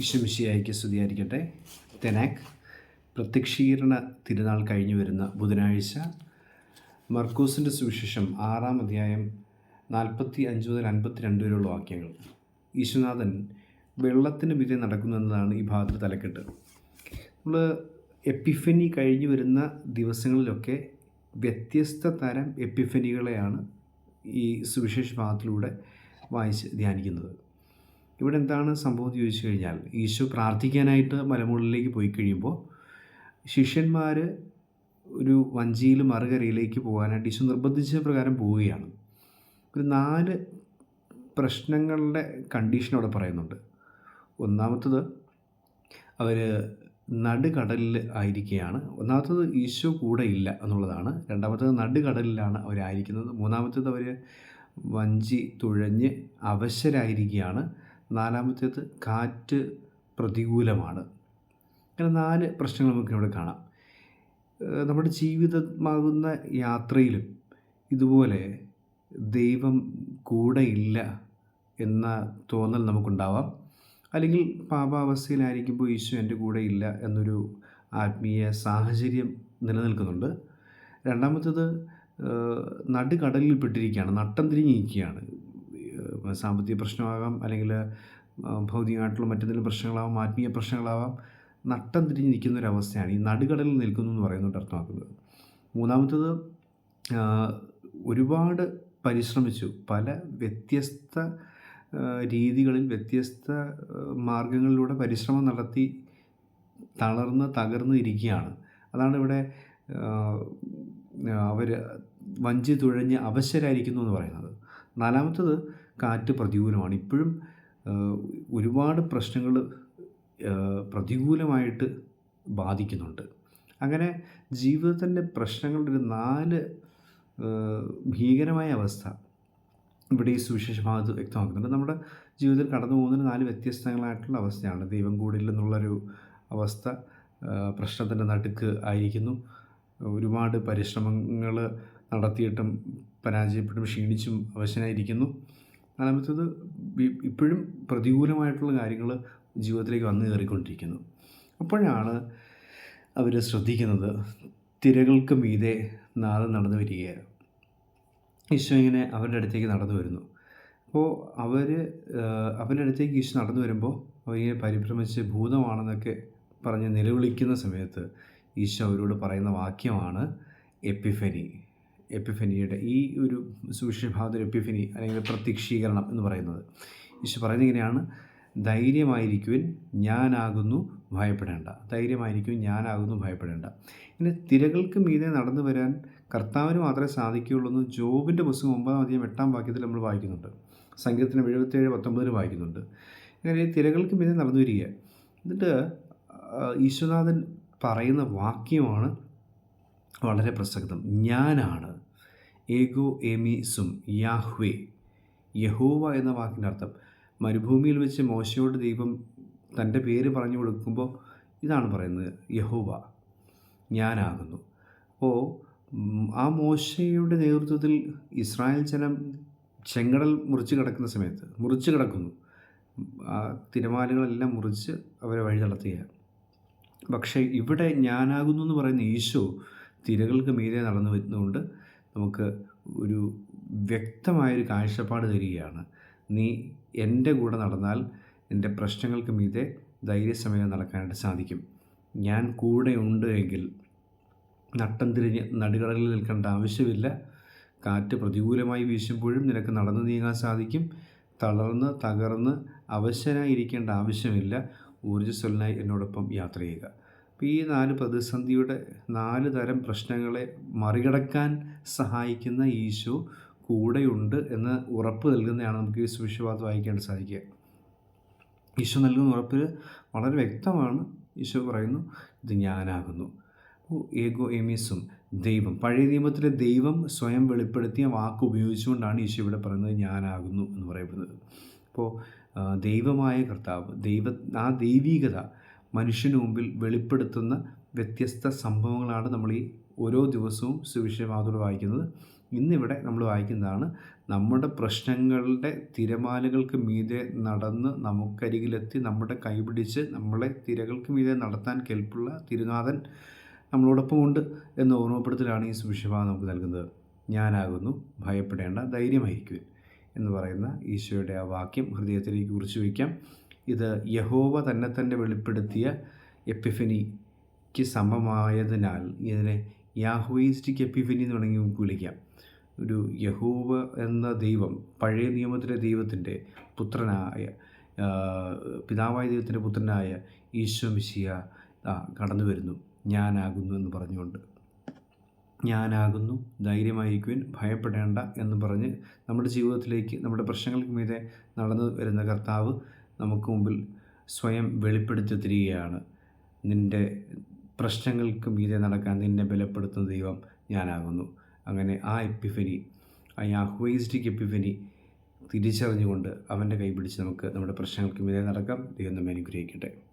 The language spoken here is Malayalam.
വിശ്വമിശിയായിക്ക് സ്തുതിയായിരിക്കട്ടെ തെനാക് പ്രത്യക്ഷീകരണ തിരുനാൾ കഴിഞ്ഞു വരുന്ന ബുധനാഴ്ച മർക്കൂസിന്റെ സുവിശേഷം ആറാം അധ്യായം നാൽപ്പത്തി അഞ്ച് മുതൽ അൻപത്തി രണ്ട് വരെയുള്ള വാക്യങ്ങൾ. ഈശ്വനാഥൻ വെള്ളത്തിന് മീതെ നടക്കുന്നു എന്നതാണ് ഈ ഭാഗത്ത് തലക്കെട്ട്. നമ്മൾ എപ്പിഫനി കഴിഞ്ഞു വരുന്ന ദിവസങ്ങളിലൊക്കെ വ്യത്യസ്ത തരം എപ്പിഫനികളെയാണ് ഈ സുവിശേഷ ഭാഗത്തിലൂടെ വായിച്ച് ധ്യാനിക്കുന്നത്. ഇവിടെ എന്താണ് സംഭവം ചോദിച്ചു കഴിഞ്ഞാൽ ഈശോ പ്രാർത്ഥിക്കാനായിട്ട് മലമുകളിലേക്ക് പോയി കഴിയുമ്പോൾ ശിഷ്യന്മാർ ഒരു വഞ്ചിയിൽ മറുകരയിലേക്ക് പോകാനായിട്ട് ഈശോ നിർബന്ധിച്ച പ്രകാരം പോവുകയാണ്. ഒരു നാല് പ്രശ്നങ്ങളുടെ കണ്ടീഷൻ അവിടെ പറയുന്നുണ്ട്. ഒന്നാമത്തത് അവർ നടുകടലിൽ ആയിരിക്കുകയാണ്. ഒന്നാമത്തത് ഈശോ കൂടെ ഇല്ല എന്നുള്ളതാണ്. രണ്ടാമത്തത് നടുകടലിലാണ് അവരായിരിക്കുന്നത്. മൂന്നാമത്തത് അവർ വഞ്ചി തുഴഞ്ഞ് അവശരായിരിക്കുകയാണ്. നാലാമത്തേത് കാറ്റ് പ്രതികൂലമാണ്. അങ്ങനെ നാല് പ്രശ്നങ്ങൾ നമുക്ക് ഇവിടെ കാണാം. നമ്മുടെ ജീവിതമാകുന്ന യാത്രയിലും ഇതുപോലെ ദൈവം കൂടെയില്ല എന്ന തോന്നൽ നമുക്കുണ്ടാവാം. അല്ലെങ്കിൽ പാപാവസ്ഥയിലായിരിക്കുമ്പോൾ ഈശോ എന്റെ കൂടെ ഇല്ല എന്നൊരു ആത്മീയ സാഹചര്യം നിലനിൽക്കുന്നുണ്ട്. രണ്ടാമത്തേത് നടുകടലിൽ പെട്ടിരിക്കുകയാണ് നട്ടം തിരിഞ്ഞിരിക്കുകയാണ്. സാമ്പത്തിക പ്രശ്നമാകാം അല്ലെങ്കിൽ ഭൗതികമായിട്ടുള്ള മറ്റെന്തെങ്കിലും പ്രശ്നങ്ങളാവാം ആത്മീയ പ്രശ്നങ്ങളാവാം നട്ടം തിരിഞ്ഞ് നിൽക്കുന്ന ഒരു അവസ്ഥയാണ് ഈ നടുകടലിൽ നിൽക്കുന്നു എന്ന് പറയുന്നുണ്ട് അർത്ഥമാക്കുന്നത്. മൂന്നാമത്തത് ഒരുപാട് പരിശ്രമിച്ചു. പല വ്യത്യസ്ത രീതികളിൽ വ്യത്യസ്ത മാർഗങ്ങളിലൂടെ പരിശ്രമം നടത്തി തളർന്ന് തകർന്ന് ഇരിക്കുകയാണ്. അതാണ് ഇവിടെ അവർ വഞ്ചി തുഴഞ്ഞ് അവശരായിരിക്കുന്നു എന്ന് പറയുന്നത്. നാലാമത്തത് കാറ്റ് പ്രതികൂലമാണ്. ഇപ്പോഴും ഒരുപാട് പ്രശ്നങ്ങൾ പ്രതികൂലമായിട്ട് ബാധിക്കുന്നുണ്ട്. അങ്ങനെ ജീവിതത്തിന്റെ പ്രശ്നങ്ങളുടെ ഒരു നാല് ഭീകരമായ അവസ്ഥ ഇവിടെ ഈ സുവിശേഷ ഭാഗത്ത് വ്യക്തമാക്കുന്നുണ്ട്. നമ്മുടെ ജീവിതത്തിൽ കടന്നു പോകുന്നതിന് നാല് വ്യത്യസ്തങ്ങളായിട്ടുള്ള അവസ്ഥയാണ്. ദൈവം കൂടില്ലെന്നുള്ളൊരു അവസ്ഥ ആഹ് പ്രശ്നത്തിന്റെ നടുക്ക് ആയിരിക്കുന്നു. ഒരുപാട് പരിശ്രമങ്ങൾ നടത്തിയിട്ടും പരാജയപ്പെട്ടും ക്ഷീണിച്ചും അവശനായിരിക്കുന്നു. നാലാമത്തേത് ഇപ്പോഴും പ്രതികൂലമായിട്ടുള്ള കാര്യങ്ങൾ ജീവിതത്തിലേക്ക് വന്നു കയറിക്കൊണ്ടിരിക്കുന്നു. അപ്പോഴാണ് അവർ ശ്രദ്ധിക്കുന്നത് തിരകൾക്ക് മീതെ നാദം നടന്നു വരികയാണ്. ഈശോ ഇങ്ങനെ അവരുടെ അടുത്തേക്ക് നടന്നു വരുന്നു. അപ്പോൾ അവർ അവരുടെ അടുത്തേക്ക് ഈശോ നടന്നു വരുമ്പോൾ അവരിങ്ങനെ പരിഭ്രമിച്ച് ഭൂതമാണെന്നൊക്കെ പറഞ്ഞ് നിലവിളിക്കുന്ന സമയത്ത് ഈശോ അവരോട് പറയുന്ന വാക്യമാണ് എപ്പിഫനി. എപ്പിഫനിയുടെ ഈ ഒരു സുവിശേഷഭാഗത്തിൽ എപ്പിഫനി അല്ലെങ്കിൽ പ്രത്യക്ഷീകരണം എന്ന് പറയുന്നത്. ഈശോ പറയുന്നത് ഇങ്ങനെയാണ്. ധൈര്യമായിരിക്കുവിൻ ഞാനാകുന്നു ഭയപ്പെടേണ്ട. ധൈര്യമായിരിക്കും ഞാനാകുന്നു ഭയപ്പെടേണ്ട. ഇങ്ങനെ തിരകൾക്ക് മീതെ നടന്നു വരാൻ കർത്താവിന് മാത്രമേ സാധിക്കുകയുള്ളൂ എന്ന് ജോബിന്റെ പുസ്തകം ഒമ്പതാം അധികം എട്ടാം വാക്യത്തിൽ നമ്മൾ വായിക്കുന്നുണ്ട്. സംഗീതത്തിന് എഴുപത്തേഴ് പത്തൊമ്പതിൽ വായിക്കുന്നുണ്ട്. ഇങ്ങനെ തിരകൾക്ക് മീതെ നടന്നു വരിക. എന്നിട്ട് ഈശ്വനാഥൻ പറയുന്ന വാക്യമാണ് വളരെ പ്രസക്തം. ഞാനാണ്. ഏഗോ എമി സും യാഹ്വേ. യഹോവ എന്ന വാക്കിന്റെ അർത്ഥം മരുഭൂമിയിൽ വെച്ച് മോശയോട് ദൈവം തന്റെ പേര് പറഞ്ഞു കൊടുക്കുമ്പോൾ ഇതാണ് പറയുന്നത് യഹോവ. ഞാനാകുന്നു. അപ്പോൾ ആ മോശയുടെ നേതൃത്വത്തിൽ ഇസ്രായേൽ ജനം ചെങ്കടൽ മുറിച്ച് കിടക്കുന്ന സമയത്ത് മുറിച്ച് കിടക്കുന്നു. ആ തിരമാലകളെല്ലാം മുറിച്ച് അവരെ വഴി നടത്തുകയാണ്. പക്ഷേ ഇവിടെ ഞാനാകുന്നു എന്ന് പറയുന്ന ഈശോ തിരകൾക്ക് മീതെ നടന്നു വരുന്നതുകൊണ്ട് നമുക്ക് ഒരു വ്യക്തമായൊരു കാഴ്ചപ്പാട് തരികയാണ്. നീ എന്റെ കൂടെ നടന്നാൽ എന്റെ പ്രശ്നങ്ങൾക്ക് മീതെ ധൈര്യസമയം നടക്കാനായിട്ട് സാധിക്കും. ഞാൻ കൂടെ ഉണ്ട് എങ്കിൽ നട്ടം തിരിഞ്ഞ് നടുകടലിൽ നിൽക്കേണ്ട ആവശ്യമില്ല. കാറ്റ് പ്രതികൂലമായി വീശുമ്പോഴും നിനക്ക് നടന്നു നീങ്ങാൻ സാധിക്കും. തളർന്ന് തകർന്ന് അവശനായിരിക്കേണ്ട ആവശ്യമില്ല. ഊർജസ്വലനായി എന്നോടൊപ്പം യാത്ര ചെയ്യുക. അപ്പോൾ ഈ നാല് പ്രതിസന്ധിയുടെ നാല് തരം പ്രശ്നങ്ങളെ മറികടക്കാൻ സഹായിക്കുന്ന ഈശോ കൂടെയുണ്ട് എന്ന് ഉറപ്പ് നൽകുന്നതാണ് നമുക്ക് ഈ സുവിശ്വാസം വായിക്കാൻ സാധിക്കുക. ഈശോ നൽകുന്ന ഉറപ്പിൽ വളരെ വ്യക്തമാണ് ഈശോ പറയുന്നു ഇത് ഞാനാകുന്നു. ഏഗോ എമിസും ദൈവം. പഴയ നിയമത്തിലെ ദൈവം സ്വയം വെളിപ്പെടുത്തിയ വാക്ക് ഉപയോഗിച്ചുകൊണ്ടാണ് ഈശോ ഇവിടെ പറയുന്നത് ഞാനാകുന്നു എന്ന് പറയപ്പെടുന്നത് അപ്പോൾ ദൈവമായ കർത്താവ് ദൈവ ആ ദൈവീകത മനുഷ്യന് മുമ്പിൽ വെളിപ്പെടുത്തുന്ന വ്യത്യസ്ത സംഭവങ്ങളാണ് നമ്മൾ ഈ ഓരോ ദിവസവും സുവിശേഷവാദത്തോട് വായിക്കുന്നത്. ഇന്നിവിടെ നമ്മൾ വായിക്കുന്നതാണ് നമ്മുടെ പ്രശ്നങ്ങളുടെ തിരമാലകൾക്ക് മീതെ നടന്ന് നമുക്കരികിലെത്തി നമ്മുടെ കൈപിടിച്ച് നമ്മളെ തിരകൾക്ക് മീതെ നടത്താൻ കെൽപ്പുള്ള തിരുനാഥൻ നമ്മളോടൊപ്പം ഉണ്ട് എന്ന ഓർമ്മപ്പെടുത്തലാണ് ഈ സുവിശേഷഭാഗം നമുക്ക് നൽകുന്നത്. ഞാനാകുന്നു ഭയപ്പെടേണ്ട ധൈര്യമായിരിക്കുവിൻ എന്ന് പറയുന്ന ഈശോയുടെ ആ വാക്യം ഹൃദയത്തിലേക്ക് കുറിച്ച് വയ്ക്കാം. ഇത് യഹോവ തന്നെ തന്നെ വെളിപ്പെടുത്തിയ എപ്പിഫനിക്ക് സമമായതിനാൽ ഇതിനെ യാഹോയിസ്റ്റിക് എപ്പിഫനി എന്ന് വേണമെങ്കിൽ നമുക്ക് വിളിക്കാം. ഒരു യഹൂവ എന്ന ദൈവം പഴയ നിയമത്തിലെ ദൈവത്തിന്റെ പുത്രനായ പിതാവായ ദൈവത്തിന്റെ പുത്രനായ ഈശോ മിശിയ കടന്നു വരുന്നു. ഞാനാകുന്നു എന്ന് പറഞ്ഞുകൊണ്ട്. ഞാനാകുന്നു ധൈര്യമായിരിക്കുവാൻ ഭയപ്പെടേണ്ട എന്ന് പറഞ്ഞ് നമ്മുടെ ജീവിതത്തിലേക്ക് നമ്മുടെ പ്രശ്നങ്ങൾക്ക് മീതെ നടന്നു വരുന്ന കർത്താവ് നമുക്ക് മുമ്പിൽ സ്വയം വെളിപ്പെടുത്തി തരികയാണ്. നിന്റെ പ്രശ്നങ്ങൾക്ക് മീതെ നടക്കാൻ നിന്നെ ബലപ്പെടുത്തുന്ന ദൈവം ഞാനാകുന്നു. അങ്ങനെ ആ എപ്പിഫനി ആ യാഹ്വൈസ്റ്റിക് എപ്പിഫനി തിരിച്ചറിഞ്ഞുകൊണ്ട് അവന്റെ കൈ പിടിച്ച് നമുക്ക് നമ്മുടെ പ്രശ്നങ്ങൾക്ക് മീതെ നടക്കാം. ദൈവം നമ്മെ അനുഗ്രഹിക്കട്ടെ.